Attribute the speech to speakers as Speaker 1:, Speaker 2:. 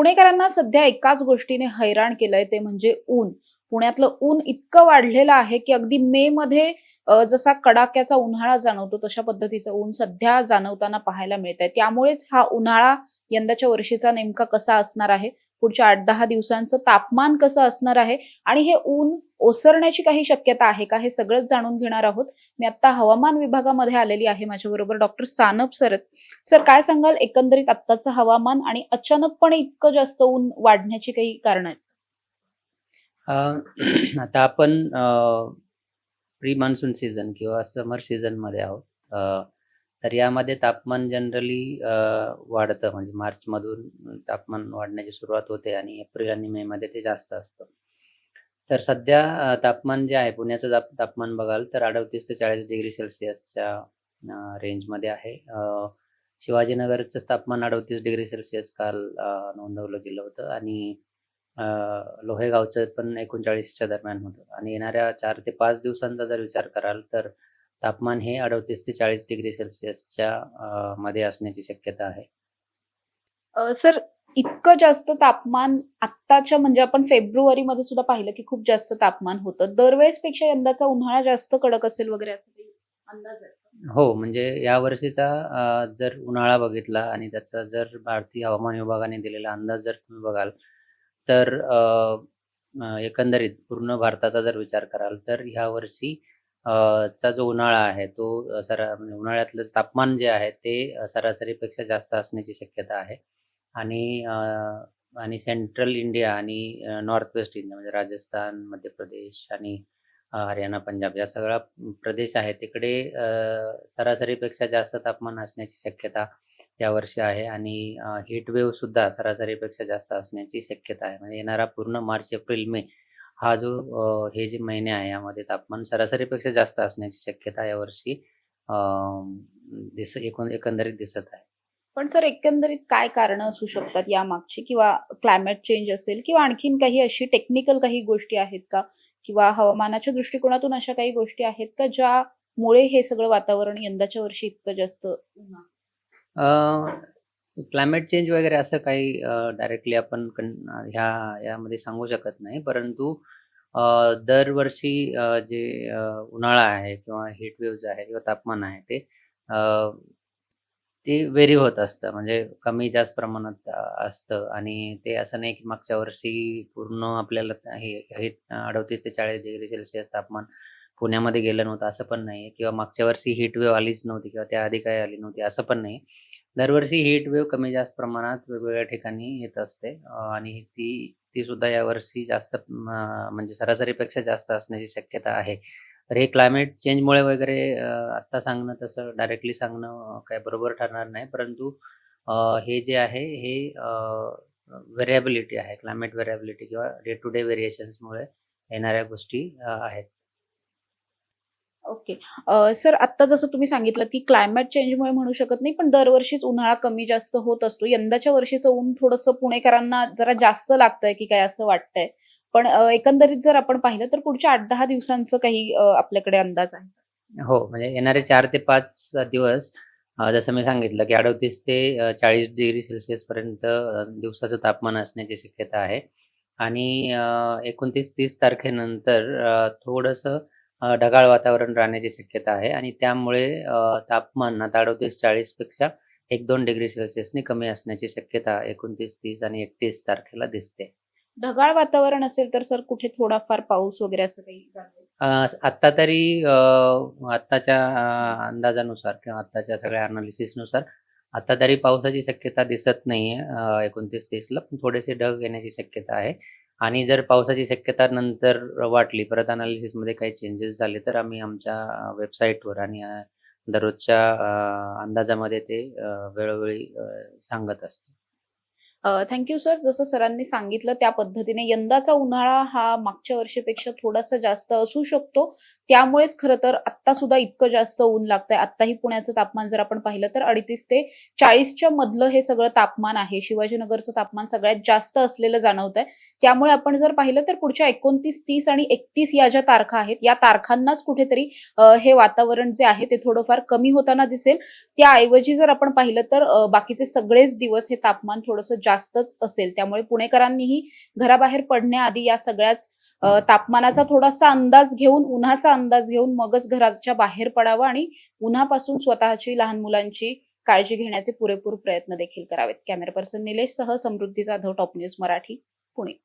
Speaker 1: पुणेकरांना सध्या एकाच गोष्टीने हैराण केलंय ते म्हणजे ऊन. पुण्यातलं ऊन इतकं वाढलेलं आहे की अगदी मे मध्ये जसा कडाक्याचा उन्हाळा जाणवतो तशा पद्धतीचं ऊन सध्या जाणवताना पाहायला मिळत आहे त्यामुळेच हा उन्हाळा यंदाच्या वर्षीचा नेमका कसा असणार आहे? पुढच्या आठ दहा दिवसांचं तापमान कसं असणार आहे? आणि हे ऊन ओसरण्याची काही शक्यता आहे का? हे सगळंच जाणून घेणार आहोत. मी आता हवामान विभागामध्ये आलेली आहे माझ्याबरोबर डॉक्टर सानप सरत. सर काय सांगाल? एकंदरीत आत्ताचं हवामान आणि अचानकपणे इतकं जास्त ऊन वाढण्याची काही कारण आहेत?
Speaker 2: आता आपण प्री मान्सून सीझन किंवा समर सीझनमध्ये आहोत. अ, तर यामध्ये तापमान जनरली वाढतं. म्हणजे मार्चमधून तापमान वाढण्याची सुरुवात होते आणि एप्रिल आणि मे मध्ये ते जास्त असतं. तर सध्या तापमान जे आहे पुण्याचं तापमान बघाल तर अडतीस ते चाळीस डिग्री सेल्सिअसच्या रेंजमध्ये आहे. शिवाजीनगरचं तापमान अडतीस डिग्री सेल्सिअस काल नोंदवलं गेलं होतं आणि लोहेगावचं पण एकोणचाळीसच्या दरम्यान होतं. आणि येणाऱ्या चार ते पाच दिवसांचा जर विचार कराल तर तापमान हे अडतीस ते चाळीस डिग्री सेल्सिअसच्या मध्ये असण्याची शक्यता आहे
Speaker 1: सर इतकं जास्त तापमान आत्ताच्या म्हणजे आपण फेब्रुवारी मध्ये सुद्धा पाहिलं की खूप जास्त तापमान होतं दरवेळेस पेक्षा यंदाचा उन्हाळा जास्त कडक असेल वगैरे असं अंदाज आहे?
Speaker 2: हो म्हणजे यावर्षीचा अ, जर उन्हाळा बघितला आणि त्याचा जर भारतीय हवामान विभागाने दिलेला अंदाज जर तुम्ही बघाल तर एकंदरीत पूर्ण भारताचा जर विचार कराल तर ह्या वर्षी चा जो उन्हाळा आहे तो सरा म्हणजे उन्हाळ्यातलं तापमान जे आहे ते सरासरीपेक्षा जास्त असण्याची शक्यता आहे. आणि आणि सेंट्रल इंडिया आणि नॉर्थ वेस्ट इंडिया म्हणजे राजस्थान मध्य प्रदेश आणि हरियाणा पंजाब या सगळा प्रदेश आहे तिकडे सरासरीपेक्षा जास्त तापमान असण्याची शक्यता यावर्षी आहे. आणि हीट वेव्ह सुद्धा सरासरीपेक्षा जास्त असण्याची शक्यता आहे. म्हणजे येणारा पूर्ण मार्च एप्रिल मे हा जो अ, हे जे महिने आहे यामध्ये तापमान सरासरीपेक्षा जास्त असण्याची शक्यता यावर्षी अ, दिस एकूण एकंदरीत दिसत आहे.
Speaker 1: पण सर एकंदरीत काय कारण असू शकतात या मागची किंवा क्लायमेट चेंज असेल किंवा आणखीन काही अशी टेक्निकल काही गोष्टी आहेत का? किंवा हवामानाच्या दृष्टिकोनातून अशा काही गोष्टी आहेत का ज्यामुळे हे सगळं वातावरण यंदाच्या वर्षी इतकं जास्त?
Speaker 2: क्लायमेट चेंज वगैरे असं काही डायरेक्टली आपण ह्या यामध्ये सांगू शकत नाही. परंतु दरवर्षी जे उन्हाळा आहे किंवा हीट वेव्ज आहे किंवा तापमान आहे ते ते व्हेरी होत असतं. म्हणजे कमी जास्त प्रमाणात असतं. आणि ते असं नाही की मागच्या वर्षी पूर्ण आपल्याला हे हे अडतीस ते चाळीस डिग्री सेल्सिअस तापमान पुण्यामध्ये गेलं नव्हतं असं पण नाही किंवा मागच्या वर्षी हीट वेव्ह आलीच नव्हती किंवा त्याआधी काही आली नव्हती असं पण नाही दरवर्षी हीट वेव्ह कमी जास्त प्रमाणात वेगवेगळ्या ठिकाणी येत असते. आणि ती ती सुद्धा यावर्षी जास्त म्हणजे सरासरीपेक्षा जास्त असण्याची शक्यता आहे. तर हे क्लायमेट चेंजमुळे वगैरे आत्ता सांगणं तसं डायरेक्टली सांगणं काय बरोबर ठरणार नाही. परंतु हे जे आहे हे व्हेरिएबिलिटी आहे. क्लायमेट व्हेरिएबिलिटी किंवा डे टू डे व्हेरिएशन्समुळे येणाऱ्या गोष्टी आहेत.
Speaker 1: ओके सर आत्ता जसं तुम्ही सांगितलं की क्लायमेट चेंजमुळे म्हणू शकत नाही पण दरवर्षीच उन्हाळा कमी जास्त होत असतो. यंदाच्या वर्षीचं ऊन थोडंसं पुणेकरांना जरा जास्त लागतंय की काय असं वाटतंय. पण एकंदरीत जर आपण पाहिलं तर पुढच्या आठ दहा दिवसांचं काही आपल्याकडे अंदाज आहे.
Speaker 2: हो म्हणजे येणारे चार ते पाच दिवस जसं मी सांगितलं की अडतीस ते चाळीस डिग्री सेल्सिअस पर्यंत दिवसाचं तापमान असण्याची शक्यता आहे. आणि एकोणतीस तीस तारखेनंतर थोडंसं ढगाळ वातावरण राहण्याची शक्यता आहे आणि त्यामुळे अ, तापमान आता अडतीस चाळीसपेक्षा एक दोन डिग्री सेल्सिअसने कमी असण्याची शक्यता एकोणतीस तीस आणि एकतीस तारखेला दिसते.
Speaker 1: ढगाळ वातावरण असेल तर सर कुठे थोडाफार पाऊस वगैरे असं काही
Speaker 2: आत्ता तरी आत्ताच्या अंदाजानुसार किंवा आत्ताच्या सगळ्या अनालिसिसनुसार आता तरी पावसाची शक्यता दिसत नाहीये एकोणतीस तीसला. पण थोडेसे ढग येण्याची शक्यता आहे. आणि जर पावसाची शक्यता नंतर वाटली परत अनालिसिसमध्ये काही चेंजेस झाले तर आम्ही आमच्या वेबसाईटवर आणि दररोजच्या अंदाजामध्ये ते वेळोवेळी सांगत असतो.
Speaker 1: थँक्यू सर जसं सरांनी सांगितलं त्या पद्धतीने यंदाचा उन्हाळा हा मागच्या वर्षीपेक्षा थोडासा जास्त असू शकतो. त्यामुळेच खरं तर आत्ता सुद्धा इतकं जास्त ऊन लागतंय. आत्ताही पुण्याचं तापमान जर आपण पाहिलं तर अडतीस ते चाळीसच्या मधलं हे सगळं तापमान आहे. शिवाजीनगरचं तापमान सगळ्यात जास्त असलेलं जाणवत आहे त्यामुळे आपण जर पाहिलं तर पुढच्या एकोणतीस तीस आणि एकतीस या ज्या तारखा आहेत या तारखांनाच कुठेतरी हे वातावरण जे आहे ते थोडंफार कमी होताना दिसेल. त्याऐवजी जर आपण पाहिलं तर बाकीचे सगळेच दिवस हे तापमान थोडंसं जास्तच असेल. त्यामुळे पुणेकरांनीही घराबाहेर पडण्याआधी या सगळ्याच तापमानाचा थोडासा अंदाज घेऊन उन्हाचा अंदाज घेऊन मगच घराच्या बाहेर पडावं आणि उन्हापासून स्वतःची लहान मुलांची काळजी घेण्याचे पुरेपूर प्रयत्न देखील करावेत. कॅमेरा पर्सन निलेश सह समृद्धी जाधव टॉप न्यूज मराठी पुणे.